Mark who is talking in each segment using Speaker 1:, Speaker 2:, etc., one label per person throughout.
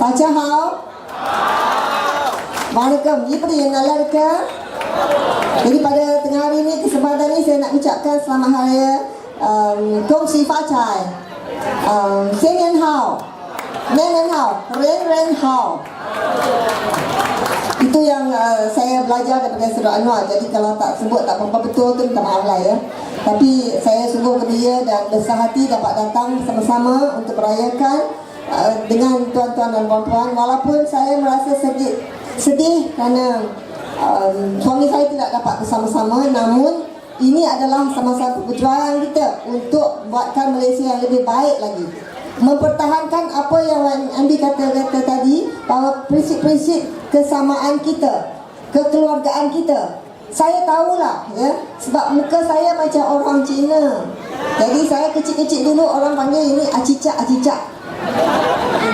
Speaker 1: தச்சா ஹா வணக்கம் இப்படி என் jadi pada tengah hari ini kesempatan ini saya nak ucapkan selamat hari raya um, Kong Si Fa Chai um, Sen Yen Hao. Nen Yen Hao. Ren Ren Hao. Itu yang uh, saya belajar daripada Seru Anwar. Jadi kalau tak sebut tak apa-apa betul tu minta maaf lah ya. Tapi saya sungguh gembira dan besar hati dapat datang sama-sama untuk merayakan uh, dengan tuan-tuan dan puan-puan. Walaupun saya merasa sedih, sedih kerana um, suami saya tidak dapat bersama-sama. Namun ini adalah sama-sama perjuangan kita untuk buatkan Malaysia yang lebih baik lagi mempertahankan apa yang Andi kata-kata tadi bahawa prinsip-prinsip kesamaan kita, kekeluargaan kita. Saya tahulah ya sebab muka saya macam orang Cina. Jadi saya kecil-kecil dulu orang panggil ini acicak acicak.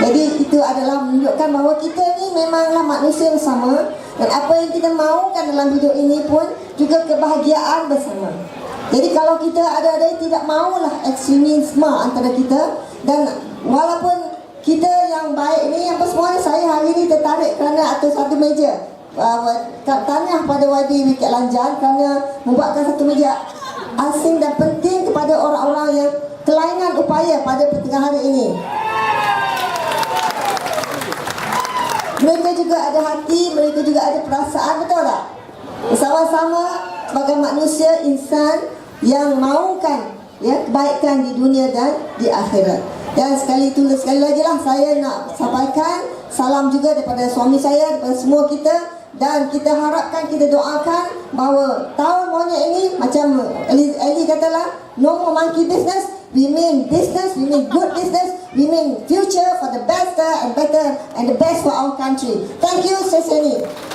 Speaker 1: Jadi itu adalah menunjukkan bahawa kita ni memanglah manusia bersama dan apa yang kita mahukan dalam hidup ini pun juga kebahagiaan bersama. Jadi kalau kita ada-ada tidak maulah ekstremisme antara kita dan walaupun kita yang baik ni apa semua saya hari ni tertarik kerana atas satu meja uh, tanya pada YB Wicked Lanjan kerana membuatkan satu meja asing dan penting kelainan upaya pada pertengahan hari ini. Mereka juga ada hati, mereka juga ada perasaan, betul tak? Bersama-sama sebagai manusia insan yang mahukan ya kebaikan di dunia dan di akhirat. Dan sekali itu sekali lagi lah saya nak sampaikan salam juga daripada suami saya daripada semua kita dan kita harapkan kita doakan bahawa tahun monyet ini macam Eli katalah no more monkey business we mean business we mean good business we mean future for the better and better and the best for our country. Thank you Seseni